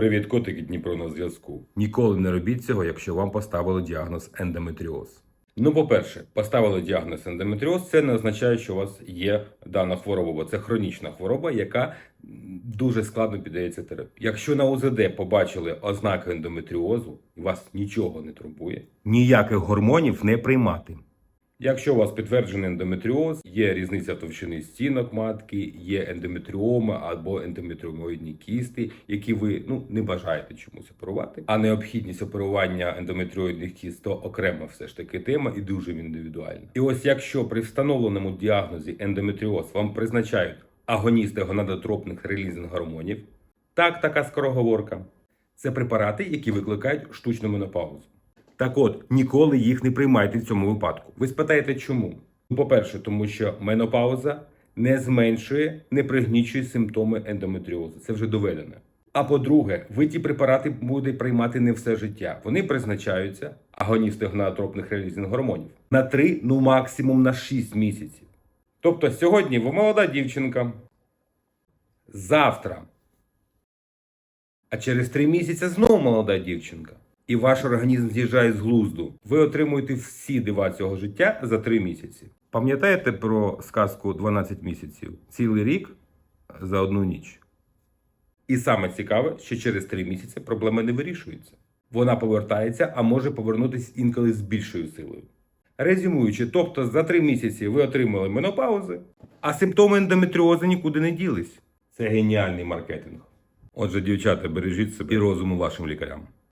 Привіт, котики Дніпро на зв'язку. Ніколи не робіть цього, якщо вам поставили діагноз ендометріоз. Ну, по-перше, поставили діагноз ендометріоз, це не означає, що у вас є дана хвороба, бо це хронічна хвороба, яка дуже складно піддається терапії. Якщо на УЗД побачили ознаки ендометріозу вас нічого не турбує, ніяких гормонів не приймати. Якщо у вас підтверджений ендометріоз, є різниця товщини стінок матки, є ендометріоми або ендометріомоїдні кісти, які ви ну не бажаєте чомусь оперувати. А необхідність оперування ендометріоїдних кіст то окрема все ж таки тема і дуже індивідуальна. І ось якщо при встановленому діагнозі ендометріоз вам призначають агоністи гонадотропних релізних гормонів, так така скороговорка. Це препарати, які викликають штучну менопаузу. Так от, ніколи їх не приймайте в цьому випадку. Ви спитаєте, чому? Ну, По-перше, тому що менопауза не зменшує, не пригнічує симптоми ендометріозу. Це вже доведено. А по-друге, ви ті препарати будете приймати не все життя. Вони призначаються, агоністи гонадотропних релізних гормонів, на 3, ну максимум на 6 місяців. Тобто сьогодні ви молода дівчинка, завтра а через три місяці знову молода дівчинка. І ваш організм з'їжджає з глузду. Ви отримуєте всі дива цього життя за три місяці. Пам'ятаєте про сказку 12 місяців? Цілий рік за одну ніч. І саме цікаве, що через три місяці проблема не вирішується. Вона повертається, а може повернутися інколи з більшою силою. Резюмуючи, тобто за три місяці ви отримали менопаузи, а симптоми ендометріозу нікуди не ділись. Це геніальний маркетинг. Отже, дівчата, бережіть себе і розуму вашим лікарям.